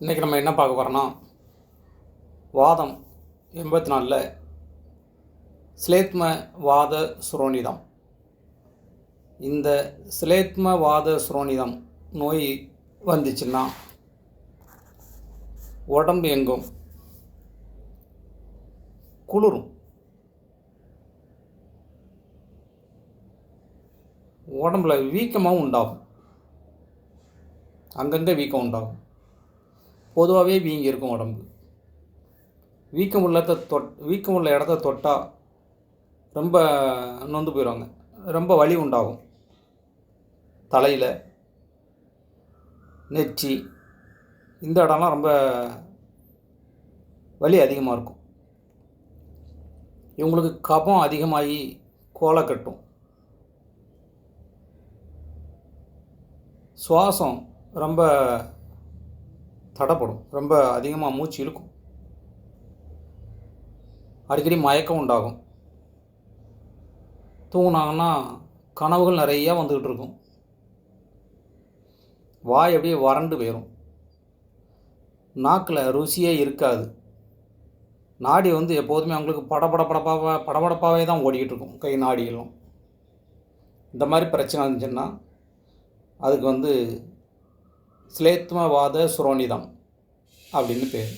இன்றைக்கி நம்ம என்ன பார்க்க போகிறோன்னா வாதம் எண்பத்தி நாலில் சிலேத்ம வாத சுரோனிதம். இந்த சிலேத்ம வாத சுரோனிதம் நோய் வந்துச்சுன்னா உடம்பு எங்கும்? குளிரும். உடம்புல வீக்கமாகவும் உண்டாகும். அங்கங்கே வீக்கம் உண்டாகும். பொதுவாகவே வீங்கி இருக்கும் உடம்பு. வீக்கம் உள்ளத தொட் வீக்கம் உள்ள இடத்த தொட்டால் ரொம்ப நொந்து போயிடுவாங்க ரொம்ப வலி உண்டாகும். தலையில் நெற்றி இந்த இடம்லாம் ரொம்ப வலி அதிகமாக இருக்கும். இவங்களுக்கு கபம் அதிகமாகி கோலை கட்டும். சுவாசம் ரொம்ப தடைப்படும். ரொம்ப அதிகமாக மூச்சு இழுக்கும். அடிக்கடி மயக்கம் உண்டாகும். தூங்கினாங்கன்னா கனவுகள் நிறையா வந்துக்கிட்டு இருக்கும். வாய் அப்படியே வறண்டு போயிடும் நாக்கில் ருசியே இருக்காது. நாடி வந்து எப்போதுமே அவங்களுக்கு படபட படப்பாக படபடப்பாகவே தான் ஓடிக்கிட்டு இருக்கும் கை நாடிகளும் இந்த மாதிரி பிரச்சனை இருந்துச்சுன்னா அதுக்கு வந்து ஸ்லேத்மவாத சுரோனிதம் அப்படின்னு பேர்.